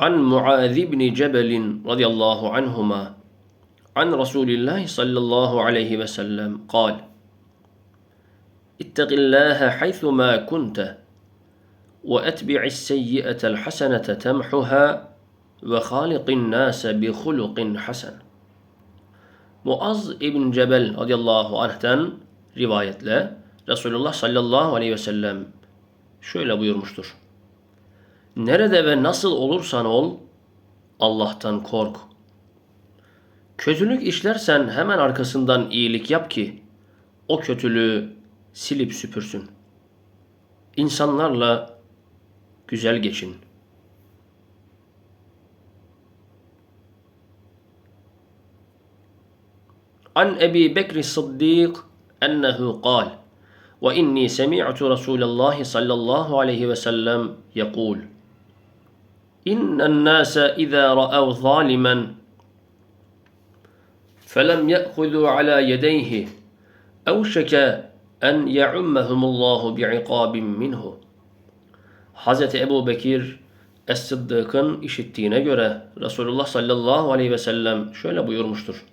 عن معاذ بن جبل رضي الله عنهما عن رسول الله صلى الله عليه وسلم قال اتق الله حيثما كنت وأتبع السيئة الحسنة تمحها وخالق الناس بخلق حسن Muaz İbn Cebel radıyallahu anh'ten rivayetle Resulullah sallallahu aleyhi ve sellem şöyle buyurmuştur. Nerede ve nasıl olursan ol, Allah'tan kork. Kötülük işlersen hemen arkasından iyilik yap ki o kötülüğü silip süpürsün. İnsanlarla güzel geçin. An Ebi Bekri Sıddık ennehu kal ve inni semi'tu Resulallah sallallahu aleyhi ve sellem yekul. إن الناس إذا رأوا ظالما فلم يأخذوا على يديه أوشك أن يعمهم الله بعقاب منه Hazreti Ebu Bekir Es-Sıddık'ın işittiğine göre Resulullah sallallahu aleyhi ve sellem şöyle buyurmuştur.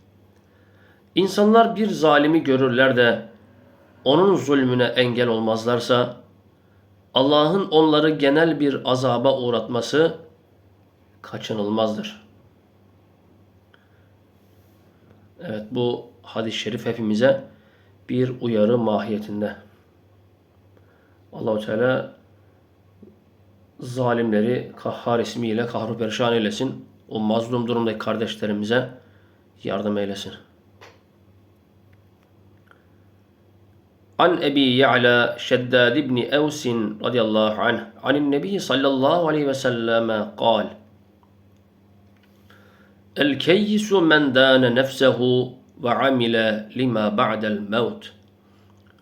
İnsanlar bir zalimi görürler de onun zulmüne engel olmazlarsa Allah'ın onları genel bir azaba uğratması kaçınılmazdır. Evet bu hadis-i şerif hepimize bir uyarı mahiyetinde. Allahu Teala zalimleri kahhar ismiyle kahru perişan eylesin. O mazlum durumdaki kardeşlerimize yardım eylesin. An Ebi Ya'la Şeddad ibn Evs radıyallahu anh anin Nebi sallallahu aleyhi ve selleme kal. El keyyisu men dâne nefsehu ve amile lima ba'del mevt.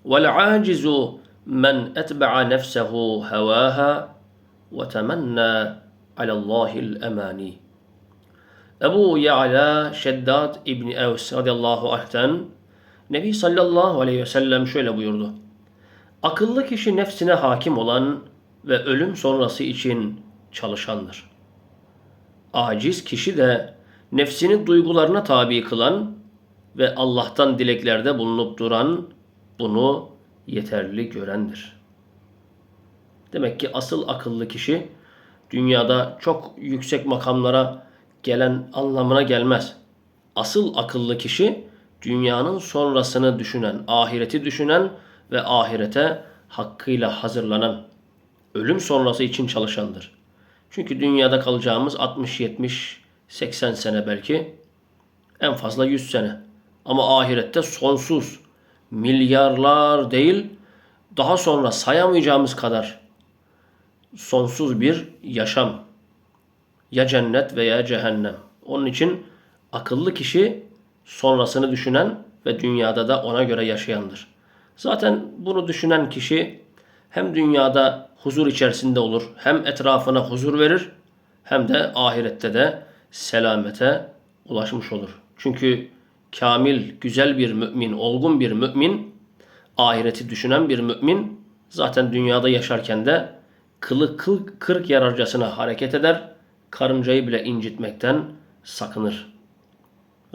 Vel acizu men etba'a nefsehu hevâha ve temennâ alallâhil emâni. Ebu Ya'la Şeddat İbni Evs radıyallahu anh'ten Nebi sallallahu aleyhi ve sellem şöyle buyurdu. Akıllı kişi nefsine hakim olan ve ölüm sonrası için çalışandır. Aciz kişi de nefsini duygularına tabi kılan ve Allah'tan dileklerde bulunup duran, bunu yeterli görendir. Demek ki asıl akıllı kişi dünyada çok yüksek makamlara gelen anlamına gelmez. Asıl akıllı kişi dünyanın sonrasını düşünen, ahireti düşünen ve ahirete hakkıyla hazırlanan, ölüm sonrası için çalışandır. Çünkü dünyada kalacağımız 60, 70, 80 sene belki, en fazla 100 sene. Ama ahirette sonsuz, milyarlar değil, daha sonra sayamayacağımız kadar sonsuz bir yaşam. Ya cennet veya cehennem. Onun için akıllı kişi sonrasını düşünen ve dünyada da ona göre yaşayandır. Zaten bunu düşünen kişi hem dünyada huzur içerisinde olur, hem etrafına huzur verir, hem de ahirette de selamete ulaşmış olur. Çünkü kamil, güzel bir mümin, olgun bir mümin, ahireti düşünen bir mümin zaten dünyada yaşarken de kılı kıl, kırk yararcasına hareket eder, karıncayı bile incitmekten sakınır.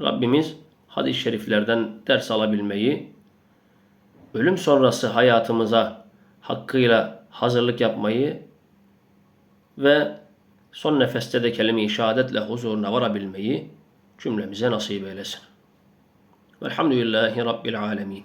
Rabbimiz hadis-i şeriflerden ders alabilmeyi, ölüm sonrası hayatımıza hakkıyla hazırlık yapmayı ve son nefeste de kelime-i şehadetle huzuruna varabilmeyi cümlemize nasip eylesin. Velhamdülillahi Rabbil alemin.